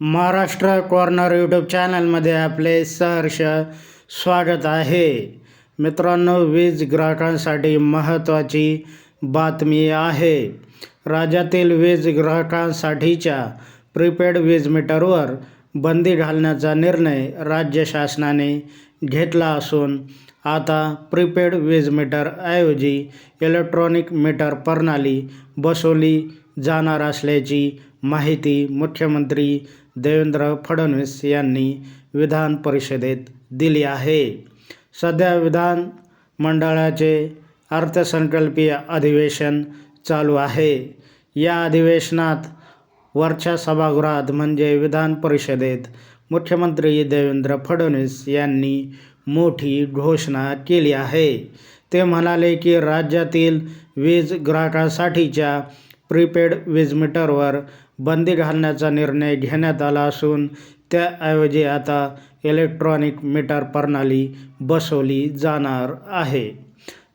Maharashtra corner YouTube चॅनलमध्ये आपले सहर्ष स्वागत आहे. मित्रांनो वीज ग्राहकांसाठी महत्त्वाची बातमी आहे. राज्यातील वीज ग्राहकांसाठीच्या प्रीपेड वीज मीटरवर बंदी घालण्याचा निर्णय राज्य शासनाने घेतला असून आता प्रीपेड वीज मीटरऐवजी इलेक्ट्रॉनिक मीटर प्रणाली बसवली जाणार असल्याची माहिती मुख्यमंत्री देवेंद्र फडणवीस यांनी विधान परिषदेत दिली आहे. सध्या विधान मंडळाचे अर्थसंकल्पीय अधिवेशन चालू आहे. या अधिवेशनात वरच्या सभागृहात म्हणजे विधान परिषदेत मुख्यमंत्री देवेंद्र फडणवीस यांनी मोठी घोषणा केली आहे. ते म्हणाले की राज्यातील वीज ग्राहकासाठीच्या प्रीपेड वीज मीटरवर बंदी घालण्याचा निर्णय घेण्यात आला असून त्याऐवजी आता इलेक्ट्रॉनिक मीटर प्रणाली बसवली जाणार आहे.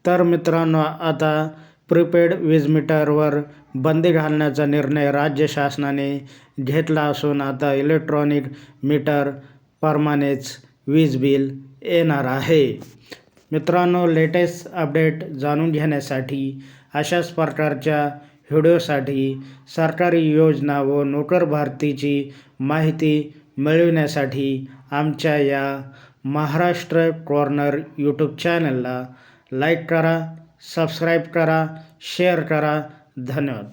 तर मित्रांनो आता प्रीपेड वीज मीटरवर बंदी घालण्याचा निर्णय राज्य शासनाने घेतला असून आता इलेक्ट्रॉनिक मीटर प्रमाणेच वीज बिल येणार आहे. मित्रांनो लेटेस्ट अपडेट जाणून घेण्यासाठी अशाच प्रकारच्या व्हिडिओसाठी सरकारी योजना व नोकर भरतीची माहिती मिळविण्यासाठी आमच्या या महाराष्ट्र कॉर्नर यूट्यूब चॅनलला लाईक करा सबस्क्राईब करा शेअर करा. धन्यवाद.